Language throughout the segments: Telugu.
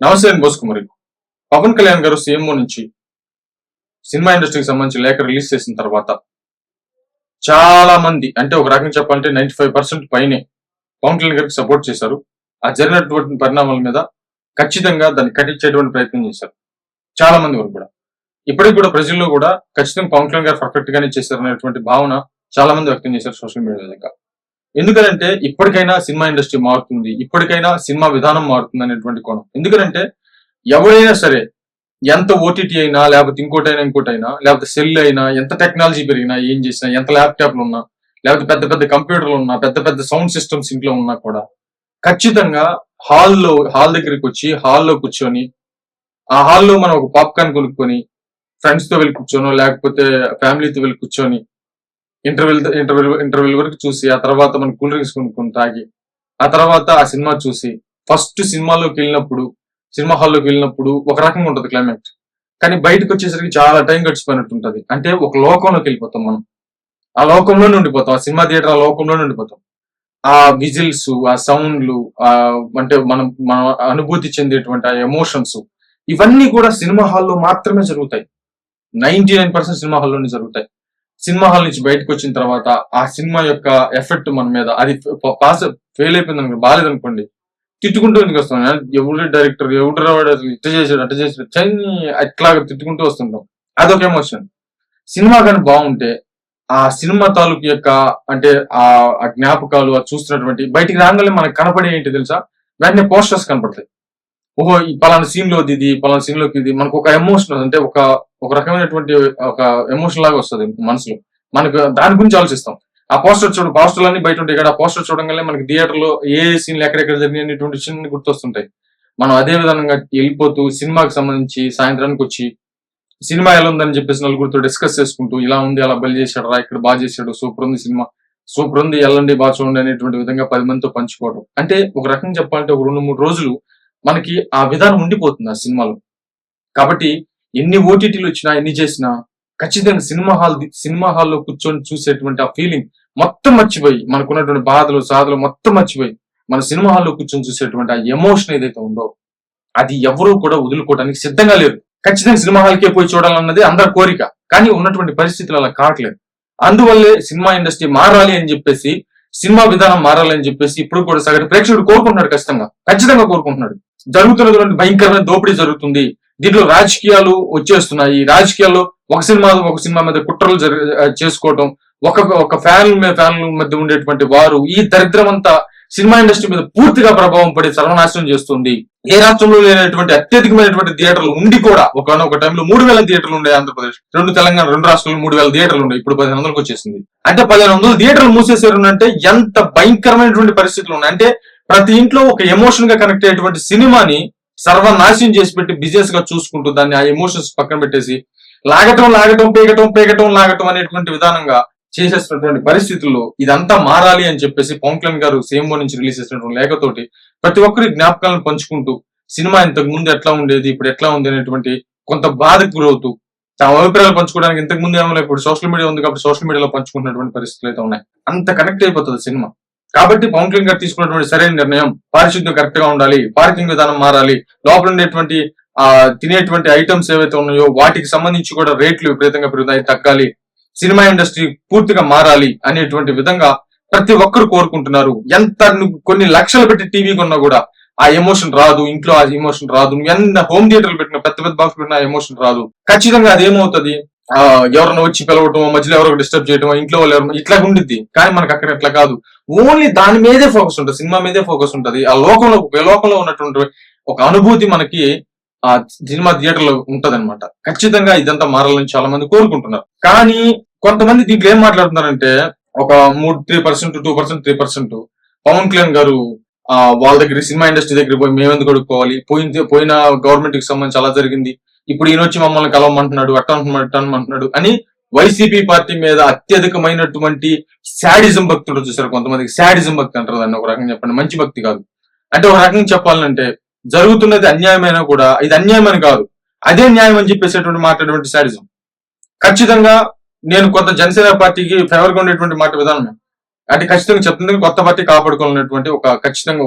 నమస్తే అండి బోసుకుమారి. పవన్ కళ్యాణ్ గారు సీఎంఓ నుంచి సినిమా ఇండస్ట్రీకి సంబంధించి లేఖ రిలీజ్ చేసిన తర్వాత చాలా మంది అంటే ఒక రకంగా చెప్పాలంటే నైన్టీ ఫైవ్ పర్సెంట్ పైనే పవన్ కళ్యాణ్ గారికి సపోర్ట్ చేశారు. ఆ జరిగినటువంటి పరిణామాల మీద ఖచ్చితంగా దాన్ని కట్టించేటువంటి ప్రయత్నం చేశారు. చాలా మంది వరకు కూడా. ఇప్పటికి కూడా ప్రజల్లో కూడా ఖచ్చితంగా పవన్ కళ్యాణ్ గారు పర్ఫెక్ట్ గానే చేశారు అనేటువంటి భావన చాలా మంది వ్యక్తం చేశారు సోషల్ మీడియా దగ్గర ఎందుకంటే ఇప్పటికైనా సినిమా ఇండస్ట్రీ మారుతుంది ఇప్పటికైనా సినిమా విధానం మారుతుంది అనేటువంటి కోణం. ఎందుకంటే ఎవరైనా సరే ఎంత ఓటీటీ అయినా లేకపోతే ఇంకోటైనా ఇంకోటైనా లేకపోతే సెల్ అయినా ఎంత టెక్నాలజీ పెరిగినా ఏం చేసినా ఎంత ల్యాప్టాప్లు ఉన్నా లేకపోతే పెద్ద పెద్ద కంప్యూటర్లు ఉన్నా పెద్ద పెద్ద సౌండ్ సిస్టమ్స్ ఇంట్లో ఉన్నా కూడా ఖచ్చితంగా హాల్లో హాల్ దగ్గరికి వచ్చి హాల్లో కూర్చొని ఆ హాల్లో మనం ఒక పాప్కార్న్ కొనుక్కొని ఫ్రెండ్స్తో వెళ్ళి కూర్చోనో లేకపోతే ఫ్యామిలీతో వెళ్ళి కూర్చొని ఇంటర్వెల్ ఇంటర్వెల్ ఇంటర్వెల్ వరకు చూసి ఆ తర్వాత మనం కూల్ డ్రింక్స్ కొనుక్కొని తాగి ఆ తర్వాత ఆ సినిమా చూసి ఫస్ట్ సినిమాలోకి వెళ్ళినప్పుడు సినిమా హాల్లోకి వెళ్ళినప్పుడు ఒక రకంగా ఉంటుంది క్లైమాక్స్ కానీ బయటకు వచ్చేసరికి చాలా టైం గడిచిపోయినట్టు ఉంటుంది. అంటే ఒక లోకంలోకి వెళ్ళిపోతాం మనం. ఆ లోకంలోనే ఉండిపోతాం. ఆ సినిమా థియేటర్ ఆ లోకంలోనే ఉండిపోతాం. ఆ విజిల్స్ ఆ సౌండ్లు ఆ అంటే మనం మన అనుభూతి చెందేటువంటి ఆ ఎమోషన్స్ ఇవన్నీ కూడా సినిమా హాల్లో మాత్రమే జరుగుతాయి. నైన్టీ నైన్ పర్సెంట్ సినిమా హాల్లోనే జరుగుతాయి. సినిమా హాల్ నుంచి బయటకు వచ్చిన తర్వాత ఆ సినిమా యొక్క ఎఫెక్ట్ మన మీద అది పాస్ ఫెయిల్ అయిపోయింది అనుకో బాగాలేదనుకోండి తిట్టుకుంటూ ఎందుకు వస్తాం? ఎవరు డైరెక్టర్ ఎవడు రావాడు అసలు ఇట్ట చేశాడు అట్ట చేశాడు చని అట్లా తిట్టుకుంటూ వస్తుంటాం. అదొక ఎమోషన్. సినిమా కానీ బాగుంటే ఆ సినిమా తాలూకు యొక్క అంటే ఆ ఆ జ్ఞాపకాలు ఆ చూస్తున్నటువంటి బయటికి రాగానే మనకు కనపడే ఏంటి తెలుసా? వెంటనే పోస్టర్స్ కనపడతాయి. ఓహో ఈ పలానా సీన్లో ఇది పలానా సీన్లోకి ఇది మనకు ఒక ఎమోషన్ అంటే ఒక ఒక రకమైనటువంటి ఒక ఎమోషన్ లాగా వస్తుంది మనసులో. మనకు దాని గురించి ఆలోచిస్తాం. ఆ పోస్టర్ చూడు పోస్టర్లు అన్ని బయట ఉంటాయి కదా ఆ పోస్టర్ చూడగానే మనకి థియేటర్లో ఏ సీన్లు ఎక్కడెక్కడ జరిగినటువంటి చిన్న గుర్తొస్తుంటాయి. మనం అదే విధంగా వెళ్ళిపోతూ సినిమాకి సంబంధించి సాయంత్రానికి వచ్చి సినిమా ఎలా ఉందని చెప్పేసి నలుగురితో డిస్కస్ చేసుకుంటూ ఇలా ఉంది అలా బలి చేశాడు రా ఇక్కడ బాగా చేశాడు సూపర్ ఉంది సినిమా సూపర్ ఉంది ఎల్లండి బాగా చూడండి అనేటువంటి విధంగా పది మందితో పంచుకోవడం. అంటే ఒక రకంగా చెప్పాలంటే ఒక రెండు మూడు రోజులు మనకి ఆ విధానం ఉండిపోతుంది ఆ సినిమాలో. కాబట్టి ఎన్ని ఓటీటీలు వచ్చినా ఎన్ని చేసినా ఖచ్చితంగా సినిమా హాల్ సినిమా హాల్లో కూర్చొని చూసేటువంటి ఆ ఫీలింగ్ మొత్తం మర్చిపోయి మనకున్నటువంటి బాధలు సాధలు మొత్తం మర్చిపోయి మన సినిమా హాల్లో కూర్చొని చూసేటువంటి ఆ ఎమోషన్ ఏదైతే ఉందో అది ఎవరూ కూడా వదులుకోవడానికి సిద్ధంగా లేరు. ఖచ్చితంగా సినిమా హాల్కే పోయి చూడాలన్నది అందరి కోరిక. కానీ ఉన్నటువంటి పరిస్థితులు అలా కావట్లేదు. అందువల్లే సినిమా ఇండస్ట్రీ మారాలి అని చెప్పేసి సినిమా విధానం మారాలి అని చెప్పేసి ఇప్పుడు కూడా సగటు ప్రేక్షకుడు కోరుకుంటున్నాడు ఖచ్చితంగా. ఖచ్చితంగా కోరుకుంటున్నాడు. జరుగుతున్నటువంటి భయంకరమైన దోపిడీ జరుగుతుంది. దీంట్లో రాజకీయాలు వచ్చేస్తున్నాయి. రాజకీయాల్లో ఒక సినిమా ఒక సినిమా మీద కుట్రలు చేసుకోవటం ఒక ఒక ఫ్యాన్ మీద ఫ్యాన్ మధ్య ఉండేటువంటి వారు ఈ దరిద్రం అంతా సినిమా ఇండస్ట్రీ మీద పూర్తిగా ప్రభావం పడి సర్వనాశనం చేస్తుంది. ఏ రాష్ట్రంలో లేనటువంటి అత్యధికమైనటువంటి థియేటర్లు ఉండి కూడా ఒక టైంలో మూడు వేల థియేటర్లు ఉండే ఆంధ్రప్రదేశ్ రెండు తెలంగాణ రెండు రాష్ట్రాలు మూడు వేల థియేటర్లు ఉన్నాయి. ఇప్పుడు పదిహేను వందలకు వచ్చేసింది. అంటే పదిహేను వందల థియేటర్లు మూసేసారు అంటే ఎంత భయంకరమైనటువంటి పరిస్థితులు ఉన్నాయి. అంటే ప్రతి ఇంట్లో ఒక ఎమోషన్గా కనెక్ట్ అయ్యేటువంటి సినిమాని సర్వనాశనం చేసి పెట్టి బిజినెస్గా చూసుకుంటూ దాన్ని ఆ ఎమోషన్స్ పక్కన పెట్టేసి లాగటం లాగటం పేగటం పేగటం లాగటం అనేటువంటి విధానంగా చేసేసినటువంటి పరిస్థితుల్లో ఇదంతా మారాలి అని చెప్పేసి పవన్ కళ్యాణ్ గారు సీఎంఓ నుంచి రిలీజ్ చేసినటువంటి లేఖతోటి ప్రతి ఒక్కరి జ్ఞాపకాలను పంచుకుంటూ సినిమా ఇంతకు ముందు ఎట్లా ఉండేది ఇప్పుడు ఎట్లా ఉంది అనేటువంటి కొంత బాధకు గురవుతూ తమ అభిప్రాయాలు పంచుకోవడానికి ఇంతకు ముందు ఏమో ఇప్పుడు సోషల్ మీడియా ఉంది కాబట్టి సోషల్ మీడియాలో పంచుకుంటున్నటువంటి పరిస్థితులు అయితే ఉన్నాయి. అంత కనెక్ట్ అయిపోతుంది సినిమా. కాబట్టి పవన్ కళ్యాణ్ గారు తీసుకున్నటువంటి సరైన నిర్ణయం. పారిశుద్ధ్యం కరెక్ట్గా ఉండాలి. పార్కింగ్ విధానం మారాలి. లోపల ఉండేటువంటి ఆ తినేటువంటి ఐటమ్స్ ఏవైతే ఉన్నాయో వాటికి సంబంధించి కూడా రేట్లు విపరీతంగా పెరుగుతాయి తగ్గాలి. సినిమా ఇండస్ట్రీ పూర్తిగా మారాలి అనేటువంటి విధంగా ప్రతి ఒక్కరు కోరుకుంటున్నారు. ఎంత కొన్ని లక్షలు పెట్టి టీవీ కొన్నా కూడా ఆ ఎమోషన్ రాదు ఇంట్లో ఆ ఎమోషన్ రాదు. ఎంత హోమ్ థియేటర్లు పెట్టిన పెద్ద పెద్ద బాక్స్ పెట్టిన ఎమోషన్ రాదు. ఖచ్చితంగా అదేమవుతుంది ఎవరిని వచ్చి పిలవటం మధ్యలో ఎవరో డిస్టర్బ్ చేయడం ఇంట్లో వాళ్ళు ఎవరు ఇట్లా ఉండిద్ది. కానీ మనకు అక్కడ ఇట్లా కాదు. ఓన్లీ దాని మీదే ఫోకస్ ఉంటుంది సినిమా మీదే ఫోకస్ ఉంటుంది. ఆ లోకంలో లోకంలో ఉన్నటువంటి ఒక అనుభూతి మనకి ఆ సినిమా థియేటర్లో ఉంటది ఖచ్చితంగా ఇదంతా మారాలని చాలా మంది కోరుకుంటున్నారు. కానీ కొంతమంది దీంట్లో ఏం మాట్లాడుతున్నారంటే ఒక మూడు three percent two percent three percent Pawan Kalyan garu ఆ వాళ్ళ దగ్గర సినిమా ఇండస్ట్రీ దగ్గర పోయి మేమెందుకు అడుక్కోవాలి? పోయిన పోయిన గవర్నమెంట్కి సంబంధించి అలా జరిగింది. ఇప్పుడు ఈయన వచ్చి మమ్మల్ని కలవమంటున్నాడు అట్టమంటున్నాడు అని వైసీపీ పార్టీ మీద అత్యధికమైనటువంటి శాడిజం భక్తుడు చూసారు కొంతమందికి. శాడిజం భక్తి అంటారు దాన్ని ఒక రకంగా చెప్పండి. మంచి భక్తి కాదు. అంటే ఒక రకంగా చెప్పాలంటే జరుగుతున్నది అన్యాయమైనా కూడా ఇది అన్యాయమని కాదు. అదే న్యాయం అని చెప్పేసేటువంటి మాట్లాడేటువంటి శాడిజం. ఖచ్చితంగా నేను కొత్త జనసేన పార్టీకి ఫేవర్గా ఉండేటువంటి మాట విధానం అంటే ఖచ్చితంగా చెప్తుంది కొత్త పార్టీ కాపాడుకోవాలనేటువంటి ఒక ఖచ్చితంగా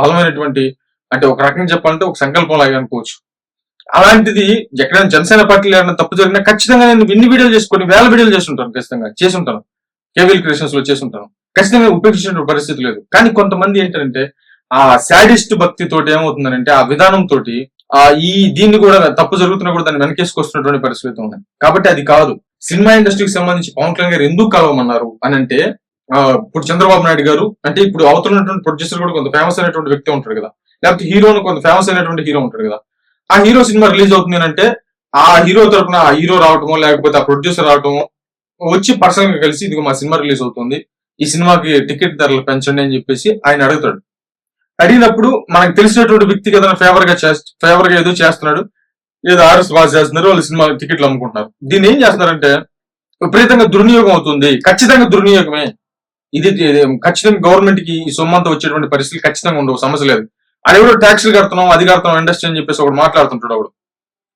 బలమైనటువంటి అంటే ఒక రకంగా చెప్పాలంటే ఒక సంకల్పం లాగా అనుకోవచ్చు. అలాంటిది ఎక్కడైనా జనసేన పార్టీలో ఏమైనా తప్పు జరిగినా ఖచ్చితంగా నేను ఎన్ని వీడియోలు చేసుకొని వేల వీడియోలు చేస్తుంటాను ఖచ్చితంగా చేసి ఉంటాను కేవీఎల్ క్రియేషన్స్లో చేసి ఉంటాను ఖచ్చితంగా ఉపేక్షించిన పరిస్థితి లేదు. కానీ కొంతమంది ఏంటంటే ఆ శాడిస్ట్ భక్తి తోటి ఏమవుతుందంటే ఆ విధానం తోటి ఆ ఈ దీన్ని కూడా తప్పు జరుగుతున్నా కూడా దాన్ని వెనకేసుకొస్తున్నటువంటి పరిస్థితి ఉన్నాయి కాబట్టి అది కాదు. సినిమా ఇండస్ట్రీకి సంబంధించి పవన్ కళ్యాణ్ గారు ఎందుకు కలవమన్నారు అని అంటే ఆ, ఇప్పుడు చంద్రబాబు నాయుడు గారు అంటే ఇప్పుడు అవుతున్నటువంటి ప్రొడ్యూసర్ కూడా కొంత ఫేమస్ అయినటువంటి వ్యక్తి ఉంటాడు కదా. లేకపోతే హీరోను కొంత ఫేమస్ అయినటువంటి హీరో ఉంటాడు కదా. ఆ హీరో సినిమా రిలీజ్ అవుతుంది అంటే ఆ హీరో తరపున ఆ హీరో రావటమో లేకపోతే ఆ ప్రొడ్యూసర్ రావటమో వచ్చి పర్సనల్గా కలిసి ఇదిగో మా సినిమా రిలీజ్ అవుతుంది ఈ సినిమాకి టికెట్ ధరలు పెంచండి అని చెప్పేసి ఆయన అడుగుతాడు. అడిగినప్పుడు మనకు తెలిసినటువంటి వ్యక్తి ఏదైనా ఫేవర్గా ఫేవర్గా ఏదో చేస్తున్నాడు ఏదో ఆర్ఎస్ బాగా చేస్తున్నారు వాళ్ళు సినిమా టికెట్లు అమ్ముకుంటున్నారు. దీన్ని ఏం చేస్తున్నారంటే విపరీతంగా దుర్వినియోగం అవుతుంది ఖచ్చితంగా దుర్వినియోగమే. ఇది ఇది ఖచ్చితంగా గవర్నమెంట్కి ఈ సొమ్మంతా వచ్చేటువంటి పరిస్థితులు ఖచ్చితంగా ఉండవు సమస్య లేదు. అది కూడా ట్యాక్స్లు కడుతున్నాం అది కడుతున్నాం ఇండస్ట్రీ అని చెప్పేసి ఒకడు మాట్లాడుతుంటాడు ఒకడు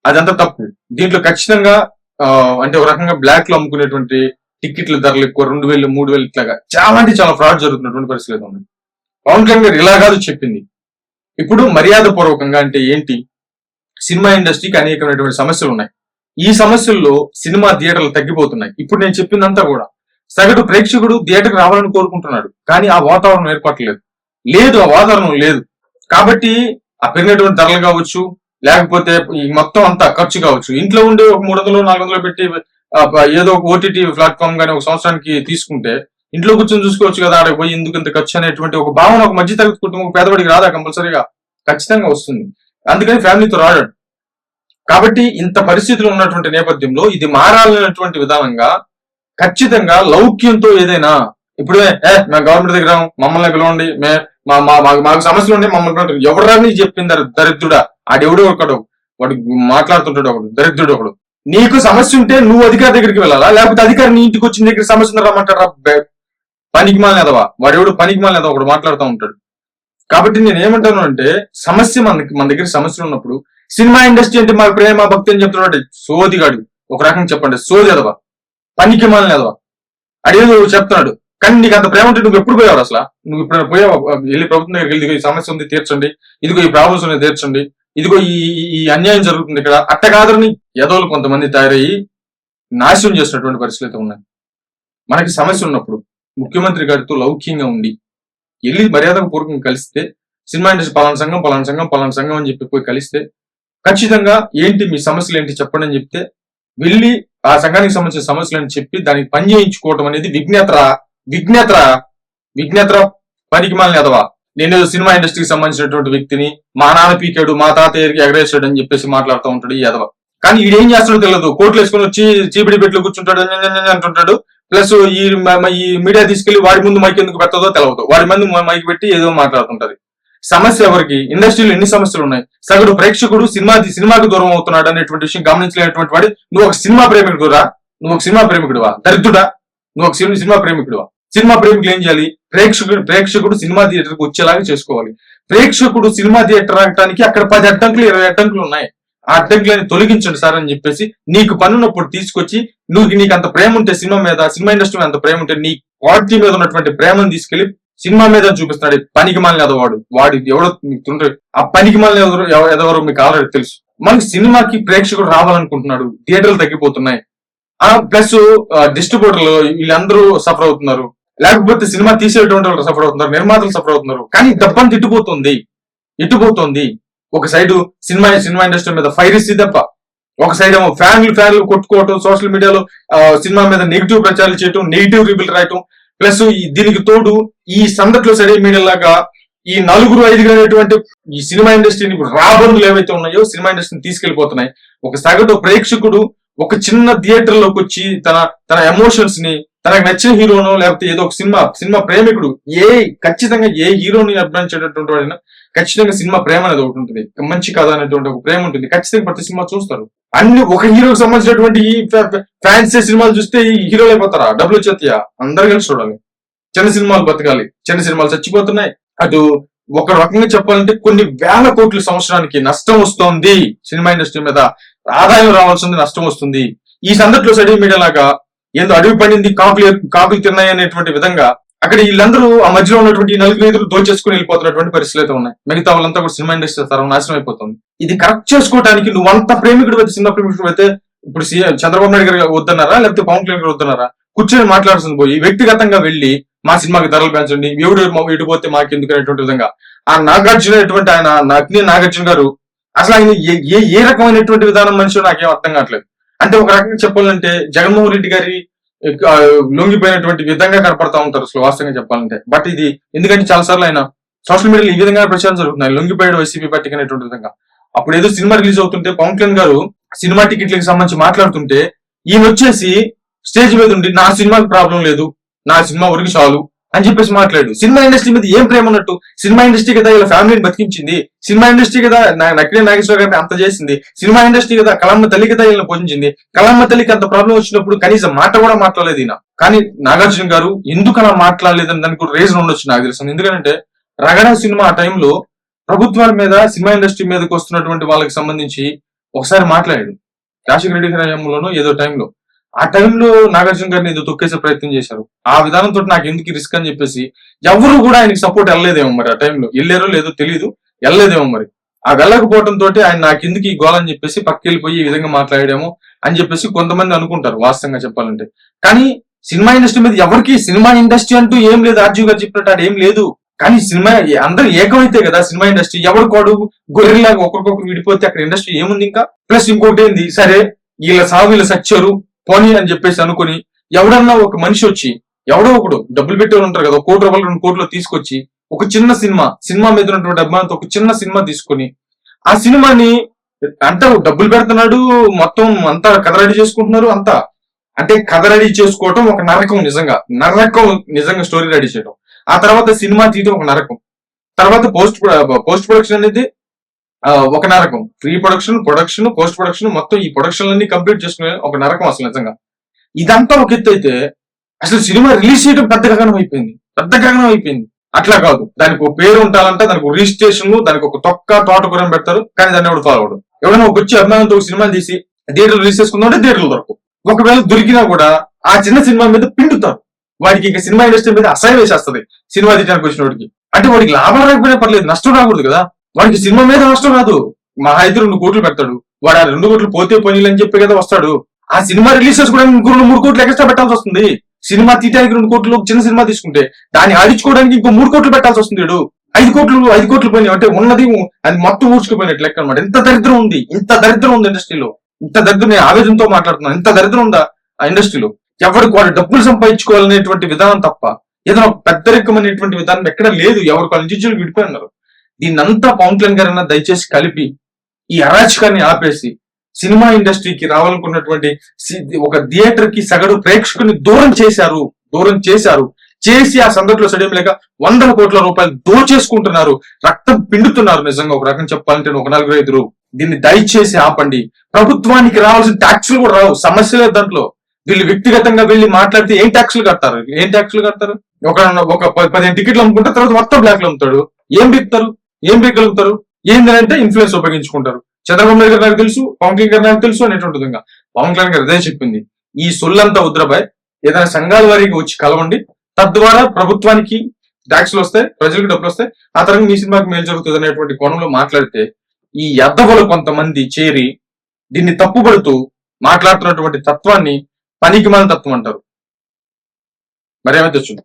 అదంతా తప్పు. దీంట్లో ఖచ్చితంగా ఆ, అంటే ఒక రకంగా బ్లాక్లో అమ్ముకునేటువంటి టికెట్ల ధరలు ఎక్కువ రెండు వేలు మూడు వేలు ఇట్లాగా. చాలా అంటే చాలా ఫ్రాడ్ జరుగుతున్నటువంటి పరిస్థితి ఉంది పవన్ కళ్యాణ్ గారు ఇలా కాదు చెప్పింది. ఇప్పుడు మర్యాద పూర్వకంగా అంటే ఏంటి? సినిమా ఇండస్ట్రీకి అనేకమైనటువంటి సమస్యలు ఉన్నాయి. ఈ సమస్యల్లో సినిమా థియేటర్లు తగ్గిపోతున్నాయి. ఇప్పుడు నేను చెప్పిందంతా కూడా. సగటు ప్రేక్షకుడు థియేటర్కి రావాలని కోరుకుంటున్నాడు. కానీ ఆ వాతావరణం ఏర్పడలేదు లేదు ఆ వాతావరణం లేదు. కాబట్టి ఆ పెరిగినటువంటి ధరలు కావచ్చు లేకపోతే ఈ మొత్తం అంతా ఖర్చు కావచ్చు. ఇంట్లో ఉండే ఒక మూడు వందలు నాలుగు వందలు పెట్టి ఏదో ఒక ఓటీటీ ప్లాట్ఫామ్ కానీ ఒక సంవత్సరానికి తీసుకుంటే ఇంట్లో కూర్చొని చూసుకోవచ్చు కదా ఆడకి పోయి ఎందుకు ఇంత ఖర్చు అనేటువంటి ఒక భావన ఒక మధ్య తరగతి కుటుంబం పేదవాడికి రాదా కంపల్సరీగా? ఖచ్చితంగా వస్తుంది. అందుకని ఫ్యామిలీతో రాడాడు. కాబట్టి ఇంత పరిస్థితులు ఉన్నటువంటి నేపథ్యంలో ఇది మారాలనేటువంటి విధానంగా ఖచ్చితంగా లౌక్యంతో ఏదైనా ఇప్పుడు ఏ మేము గవర్నమెంట్ దగ్గర మమ్మల్ని పిలవండి మే మా మా మాకు మాకు సమస్యలు ఉండే మమ్మల్ని పిలవండి ఎవరని చెప్పింది దరిద్రుడా? ఆడెవడో ఒకడు వాడు మాట్లాడుతుంటాడు ఒకడు దరిద్రుడు ఒకడు. నీకు సమస్య ఉంటే నువ్వు అధికారి దగ్గరికి వెళ్ళాలా? లేకపోతే అధికారి నీ ఇంటికి వచ్చిన దగ్గర సమస్య రమ్మంటారా? పనికి మాలేదవా ఎదవా వాడెవడు పనికి మాలేదా ఒకడు మాట్లాడుతూ ఉంటాడు. కాబట్టి నేను ఏమంటాను అంటే సమస్య మనకి మన దగ్గర సమస్యలు ఉన్నప్పుడు సినిమా ఇండస్ట్రీ అంటే మా ప్రేమ భక్తి అని చెప్తున్నాడు సోదిగాడు ఒక రకంగా చెప్పండి. సోది ఎదవా పనికి మాలిన ఎదవా అడిగేది చెప్తున్నాడు. కానీ నీకు అంత ప్రేమ ఉంటే నువ్వు ఎప్పుడు పోయావు అసలు? నువ్వు ఇప్పుడు పోయావు? వెళ్ళి ప్రభుత్వం దగ్గరికి వెళ్ళి ఈ సమస్య ఉంది తీర్చండి. ఇదిగో ఈ ప్రాబ్లమ్స్ ఉన్నాయి తీర్చండి. ఇదిగో ఈ ఈ- అన్యాయం జరుగుతుంది ఇక్కడ. అట్ట కాదని ఎదవలు కొంతమంది తయారయ్యి నాశనం చేసినటువంటి పరిస్థితులు అయితే ఉన్నాయి. మనకి సమస్య ఉన్నప్పుడు ముఖ్యమంత్రి గారితో లౌక్యంగా ఉండి వెళ్ళి మర్యాద పూర్వకంగా కలిస్తే సినిమా ఇండస్ట్రీ పలానా సంఘం పలానా సంఘం పలానా సంఘం అని చెప్పి పోయి కలిస్తే ఖచ్చితంగా ఏంటి మీ సమస్యలు ఏంటి చెప్పండి అని చెప్తే వెళ్ళి ఆ సంఘానికి సంబంధించిన సమస్యలు అని చెప్పి దానికి పని చేయించుకోవటం అనేది విజ్ఞతర విజ్ఞతర? విజ్ఞతర? పనికి మాలిన ఎదవా నేను సినిమా ఇండస్ట్రీకి సంబంధించినటువంటి వ్యక్తిని మా నాన్న పీకాడు మా తాత ఎగరేసాడు అని చెప్పేసి మాట్లాడుతూ ఉంటాడు ఈ ఎదవ కానీ ఈడేం చేస్తాడో తెలియదు కోట్లు వేసుకొని వచ్చి చీపిడి పెట్లు కూర్చుంటాడు అంటుంటాడు. ప్లస్ ఈ ఈ మీడియా తీసుకెళ్ళి వాడి ముందు మైక్ ఎందుకు పెట్టదో తెలియదు వాడి ముందు మైక్ పెట్టి ఏదో మాట్లాడుతుంటది. సమస్య ఎవరికి? ఇండస్ట్రీలో ఎన్ని సమస్యలు ఉన్నాయి? సగటు ప్రేక్షకుడు సినిమా సినిమాకి దూరం అవుతున్నాడు అనేటువంటి విషయం గమనించలేనటువంటి వాడు నువ్వు ఒక సినిమా ప్రేమికుడురా. నువ్వు ఒక సినిమా ప్రేమికుడువా? దరిద్రుడా? నువ్వు ఒక సినిమా సినిమా ప్రేమికుడువా? సినిమా ప్రేమికులు ఏం చేయాలి? ప్రేక్షకుడు ప్రేక్షకుడు సినిమా థియేటర్కి వచ్చేలాగా చేసుకోవాలి. ప్రేక్షకుడు సినిమా థియేటర్ రావడానికి అక్కడ పది అడ్డంకులు ఇరవై అడ్డంకులు ఉన్నాయి. ఆ అడ్డంకులని తొలగించండి సార్ అని చెప్పేసి నీకు పనున్నప్పుడు తీసుకొచ్చి నువ్వు నీకు అంత ప్రేమ ఉంటే సినిమా మీద సినిమా ఇండస్ట్రీ మీద అంత ప్రేమ ఉంటే నీ క్వాలిటీ మీద ఉన్నటువంటి ప్రేమను తీసుకెళ్ళి సినిమా మీద చూపిస్తున్నాడు. పనికి మాలిన ఎదవాడు వాడు ఎవడో మీకు ఆ పనికి మాలిన ఎవ- ఎదవరో మీకు ఆల్రెడీ తెలుసు. మనకి సినిమాకి ప్రేక్షకుడు రావాలనుకుంటున్నాడు. థియేటర్లు తగ్గిపోతున్నాయి. ఆ ప్లస్ డిస్ట్రిబ్యూటర్లు వీళ్ళందరూ సఫర్ అవుతున్నారు. లేకపోతే సినిమా తీసేటువంటి వాళ్ళు సఫర్ అవుతున్నారు నిర్మాతలు సఫర్ అవుతున్నారు. కానీ దప్పని తిట్టుపోతుంది. ఇటుపోతుంది ఒక సైడ్ సినిమా సినిమా ఇండస్ట్రీ మీద ఫైర్ ఇస్తే తప్ప. ఒక సైడ్ ఏమో ఫ్యాన్లు ఫ్యాన్లు కొట్టుకోవటం సోషల్ మీడియాలో ఆ, సినిమా మీద నెగిటివ్ ప్రచారాలు చేయటం నెగిటివ్ రివ్యూలు రాయటం. ప్లస్ దీనికి తోడు ఈ సందట్లో సరే మీడియా లాగా ఈ నలుగురు ఐదుగురు అనేటువంటి ఈ సినిమా ఇండస్ట్రీని రాబందులు ఏవైతే ఉన్నాయో సినిమా ఇండస్ట్రీని తీసుకెళ్ళిపోతున్నాయి ఒక సగటు ప్రేక్షకుడు ఒక చిన్న థియేటర్లోకి వచ్చి తన తన ఎమోషన్స్ని తనకు నచ్చిన హీరోనో లేకపోతే ఏదో ఒక సినిమా సినిమా ప్రేమికుడు ఏ ఖచ్చితంగా ఏ హీరోని అభిమానించేటటువంటి వాడైనా ఖచ్చితంగా సినిమా ప్రేమ అనేది ఒకటి ఉంటుంది. మంచి కథ అనేటువంటి ఒక ప్రేమ ఉంటుంది. ఖచ్చితంగా ప్రతి సినిమా చూస్తారు. అన్ని ఒక హీరోకి సంబంధించినటువంటి ఫ్యాన్సీ సినిమాలు చూస్తే ఈ హీరోలు అయిపోతారా? డబ్బులు వచ్చేస్తాయా అందరు కలిసి చూడాలి. చిన్న సినిమాలు బతకాలి. చిన్న సినిమాలు చచ్చిపోతున్నాయి. అటు ఒక రకంగా చెప్పాలంటే కొన్ని వేల కోట్ల సంవత్సరానికి నష్టం వస్తోంది సినిమా ఇండస్ట్రీ మీద. ఆదాయం రావాల్సింది నష్టం వస్తుంది. ఈ సందర్భంలో సడీ మీడియా లాగా ఏదో అడవి పడింది కాకులు కాకులు తిన్నాయి అనేటువంటి విధంగా అక్కడ వీళ్ళందరూ ఆ మధ్యలో ఉన్నటువంటి నలుగురు దోచేసుకుని వెళ్ళిపోతున్నటువంటి పరిస్థితులు అయితే ఉన్నాయి. మిగతా వాళ్ళంతా కూడా సినిమా ఇండస్ట్రీ తరం నాశనం అయిపోతుంది. ఇది కరెక్ట్ చేసుకోవడానికి నువ్వు అంత ప్రేమికుడు అయితే సినిమా ప్రేమికుడు అయితే ఇప్పుడు సీఎం చంద్రబాబు నాయుడు గారు వద్దన్నారా? లేకపోతే పవన్ కళ్యాణ్ గారు వద్దన్నారా? కూర్చొని మాట్లాడుతుంది పోయి వ్యక్తిగతంగా వెళ్ళి మా సినిమాకి ధరలు పెంచండి ఎవడు ఇటు పోతే మాకు ఎందుకు అనేటువంటి విధంగా. ఆ నాగార్జున అటువంటి ఆయన అగ్ని నాగార్జున గారు అసలు ఆయన ఏ- ఏ ఏ రకమైనటువంటి విధానం మనిషి నాకేం అర్థం కావట్లేదు. అంటే ఒక రకంగా చెప్పాలంటే జగన్మోహన్ రెడ్డి గారి లొంగిపోయినటువంటి విధంగా కనపడతా ఉంటారు అసలు వాస్తవంగా చెప్పాలంటే. బట్ ఇది ఎందుకంటే చాలా సార్లు ఆయన సోషల్ మీడియాలో ఈ విధంగా ప్రచారం జరుగుతున్నాయి. లొంగిపోయాడు వైసీపీ పార్టీకి అనేటువంటి విధంగా. అప్పుడు ఏదో సినిమా రిలీజ్ అవుతుంటే పవన్ కళ్యాణ్ గారు సినిమా టికెట్లకు సంబంధించి మాట్లాడుతుంటే ఈయన వచ్చేసి స్టేజ్ మీద ఉండి నా సినిమాకి ప్రాబ్లం లేదు. నా సినిమా వరకు చాలు అని చెప్పేసి మాట్లాడు. సినిమా ఇండస్ట్రీ మీద ఏం ప్రేమ ఉన్నట్టు? సినిమా ఇండస్ట్రీ కదా ఇలా ఫ్యామిలీని బతికించింది. సినిమా ఇండస్ట్రీ కదా నకిలీ నాగేశ్వర గారిని అంత చేసింది. సినిమా ఇండస్ట్రీ కదా కలమ్మ తల్లి కదా వీళ్ళని పోషించింది. కలమ్మ తల్లికి అంత ప్రాబ్లం వచ్చినప్పుడు కనీసం మాట కూడా మాట్లాడలేదు ఈయన. కానీ నాగార్జున గారు ఎందుకు అలా మాట్లాడలేదని దానికి కూడా రీజన్ ఉండొచ్చు నాకు తెలుసు. ఎందుకంటే రగడ సినిమా ఆ టైంలో ప్రభుత్వాల మీద సినిమా ఇండస్ట్రీ మీదకి వస్తున్నటువంటి వాళ్ళకి సంబంధించి ఒకసారి మాట్లాడాడు. రాజశేఖర రెడ్డి హయాంలోనూ ఏదో టైంలో ఆ టైంలో నాగార్జున గారిని ఏదో తొక్కేసే ప్రయత్నం చేశారు. ఆ విధానంతో నాకు ఎందుకు రిస్క్ అని చెప్పేసి ఎవరు కూడా ఆయనకి సపోర్ట్ వెళ్ళలేదేమో మరి ఆ టైంలో వెళ్ళారో లేదో తెలియదు వెళ్ళలేదేమో మరి. ఆ వెళ్ళకపోవడం తోటి ఆయన నాకు ఎందుకు ఈ గోల్ అని చెప్పేసి పక్కెళ్ళిపోయి ఈ విధంగా మాట్లాడేమో అని చెప్పేసి కొంతమంది అనుకుంటారు వాస్తవంగా చెప్పాలంటే. కానీ సినిమా ఇండస్ట్రీ మీద ఎవరికి సినిమా ఇండస్ట్రీ అంటూ ఏం లేదు. రాజీవ్ గారు చెప్పినట్టు ఆడు ఏం లేదు. కానీ సినిమా అందరూ ఏకమైతే కదా సినిమా ఇండస్ట్రీ. ఎవరు కోడు గొర్రెలాగా ఒకరికొకరు విడిపోతే అక్కడ ఇండస్ట్రీ ఏముంది ఇంకా? ప్లస్ ఇంకోటి ఏంది? సరే వీళ్ళ సాగు వీళ్ళు సచ్చారు. పోనీ అని చెప్పేసి అనుకుని ఎవడన్నా ఒక మనిషి వచ్చి ఎవడో ఒకడు డబ్బులు పెట్టేవాళ్ళు ఉంటారు కదా ఒక కోటి రూపాయలు రెండు కోట్లు తీసుకొచ్చి ఒక చిన్న సినిమా సినిమా మీద ఉన్నటువంటి అభిమానంతో ఒక చిన్న సినిమా తీసుకొని ఆ సినిమాని అంటే డబ్బులు పెడుతున్నాడు మొత్తం అంతా కథ రెడీ చేసుకుంటున్నారు అంతా. అంటే కథ రెడీ చేసుకోవటం ఒక నరకం నిజంగా నరకం నిజంగా స్టోరీ రెడీ చేయడం ఆ తర్వాత సినిమా తీయడం ఒక నరకం. తర్వాత పోస్ట్ పోస్ట్ ప్రొడక్షన్ అనేది ఒక నరకం. Pre production production post production మొత్తం ఈ ప్రొడక్షన్ అన్ని కంప్లీట్ చేసుకునే ఒక నరకం అసలు నిజంగా. ఇదంతా ఒక ఎత్తు అయితే అసలు సినిమా రిలీజ్ చేయడం పెద్ద గగనం అయిపోయింది. పెద్ద గగనం అయిపోయింది. అట్లా కాదు. దానికి ఒక పేరు ఉండాలంటే దానికి రిజిస్ట్రేషన్ దానికి ఒక తొక్క తోటకూర పెడతారు కానీ దాన్ని ఎవడు ఫాలో అవడు ఎవరైనా ఒక వచ్చి అభిమానంతో ఒక సినిమాలు తీసి థియేటర్లు రిలీజ్ చేసుకుందాం అంటే థియేటర్లు దొరకవు ఒకవేళ దొరికినా కూడా ఆ చిన్న సినిమా మీద పిండుతారు. వాడికి ఇంకా సినిమా ఇండస్ట్రీ మీద అసహ్యం వేసేస్తుంది. సినిమా తీయడానికి వచ్చిన వాడికి. అంటే వాడికి లాభం రాకపోయినా పర్లేదు నష్టం రాకూడదు కదా. వాడికి సినిమా మీద నష్టం రాదు. మా అయితే రెండు కోట్లు పెడతాడు. వాడు ఆ రెండు కోట్లు పోతే పోనీలు అని చెప్పి కదా వస్తాడు. ఆ సినిమా రిలీజ్ కూడా ఇంకో రెండు మూడు కోట్లు ఎక్స్ట్రా పెట్టాల్సి వస్తుంది. సినిమా తీయడానికి రెండు కోట్లు చిన్న సినిమా తీసుకుంటే దాన్ని ఆడించుకోవడానికి ఇంకో మూడు కోట్లు పెట్టాల్సి వస్తుంది వీడు. ఐదు కోట్లు ఐదు కోట్లు పోయినాయి. అంటే ఉన్నది అది మొత్తం ఊడ్చుకుపోయినట్టు లెక్క అనమాట ఇంత దరిద్రం ఉంది. ఇంత దరిద్రం ఉంది ఇండస్ట్రీలో ఇంత దరిద్రం నేను ఆవేదనతో మాట్లాడుతున్నాను ఇంత దరిద్రం ఉందా ఆ ఇండస్ట్రీలో ఎవరికి వాడు డబ్బులు సంపాదించుకోవాలనేటువంటి విధానం తప్ప ఏదైనా పెద్దరికమైనటువంటి విధానం ఎక్కడ లేదు. ఎవరికి వాళ్ళ ఇండివిజువల్ విడిపోయి ఉన్నారు. దీన్నంతా పవన్ కళ్యాణ్ గారు దయచేసి కలిపి ఈ అరాచకాన్ని ఆపేసి సినిమా ఇండస్ట్రీకి రావాలనుకున్నటువంటి సి- ఒక థియేటర్కి సగటు ప్రేక్షకుని దూరం చేశారు దూరం చేశారు. చేసి ఆ సందర్భంలో సడేం లేక వందల కోట్ల రూపాయలు దోచేసుకుంటున్నారు. రక్తం పిండుతున్నారు నిజంగా ఒక రకం చెప్పాలంటే ఒక నలుగురు ఐదురు దీన్ని దయచేసి ఆపండి. ప్రభుత్వానికి రావాల్సిన ట్యాక్సులు కూడా రావు. సమస్య లేదు దాంట్లో. వీళ్ళు వ్యక్తిగతంగా వెళ్ళి మాట్లాడితే ఏం ట్యాక్సులు కడతారు? ఏం ట్యాక్సులు కడతారు? ఒక ఒక పదిహేను టికెట్లు అమ్ముకుంటే తర్వాత మొత్తం బ్లాక్లో అమ్ముతాడు. ఏం బిక్తారు? ఏం బిక్కగలుగుతారు ఏంటంటే ఇన్ఫ్లుయెన్స్ ఉపయోగించుకుంటారు. చంద్రబాబు నాయుడు గారు నాకు తెలుసు పవన్ కళ్యాణ్ గారు నాకు తెలుసు అనేటువంటి విధంగా పవన్ కళ్యాణ్ గారు అదే చెప్పింది. ఈ సొల్లంతా ఉద్రబాయ్ ఏదైనా సంఘాల వారికి వచ్చి కలవండి. తద్వారా ప్రభుత్వానికి ట్యాక్స్లు వస్తాయి ప్రజలకు డబ్బులు వస్తాయి. ఆ తర్వాత మీ సినిమాకి మేలు జరుగుతుంది అనేటువంటి కోణంలో మాట్లాడితే ఈ ఎద్దవలు కొంతమంది చేరి దీన్ని తప్పుపడుతూ మాట్లాడుతున్నటువంటి తత్వాన్ని పనికి మన తత్వం అంటారు. మరేమైతే వచ్చింది